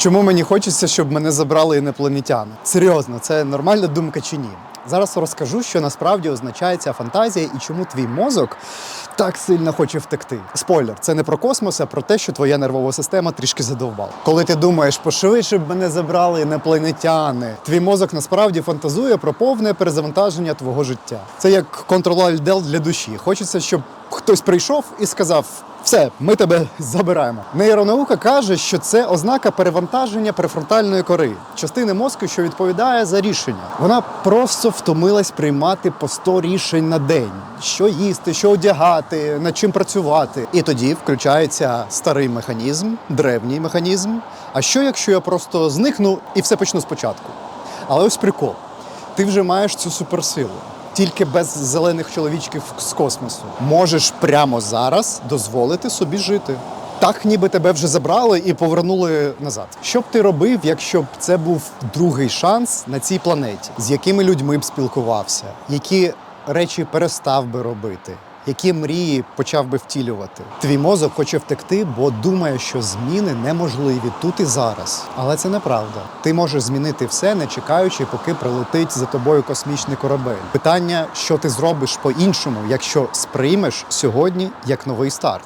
Чому мені хочеться, щоб мене забрали інопланетяни? Серйозно, це нормальна думка чи ні? Зараз розкажу, що насправді означає ця фантазія і чому твій мозок так сильно хоче втекти. Спойлер, це не про космос, а про те, що твоя нервова система трішки задовбала. Коли ти думаєш, пошвидше б мене забрали інопланетяни, твій мозок насправді фантазує про повне перезавантаження твого життя. Це як контроль-дел для душі. Хочеться, щоб хтось прийшов і сказав. Все, ми тебе забираємо. Нейронаука каже, що це ознака перевантаження префронтальної кори, частини мозку, що відповідає за рішення. Вона просто втомилась приймати по 100 рішень на день: що їсти, що одягати, над чим працювати. І тоді включається старий механізм, древній механізм. А що якщо я просто зникну і все почну спочатку? Але ось прикол: ти вже маєш цю суперсилу. Тільки без зелених чоловічків з космосу можеш прямо зараз дозволити собі жити. Так, ніби тебе вже забрали і повернули назад. Що б ти робив, якщо б це був другий шанс на цій планеті? З якими людьми б спілкувався? Які речі перестав би робити? Які мрії почав би втілювати? Твій мозок хоче втекти, бо думає, що зміни неможливі тут і зараз. Але це неправда. Ти можеш змінити все, не чекаючи, поки прилетить за тобою космічний корабель. Питання, що ти зробиш по-іншому, якщо сприймеш сьогодні як новий старт.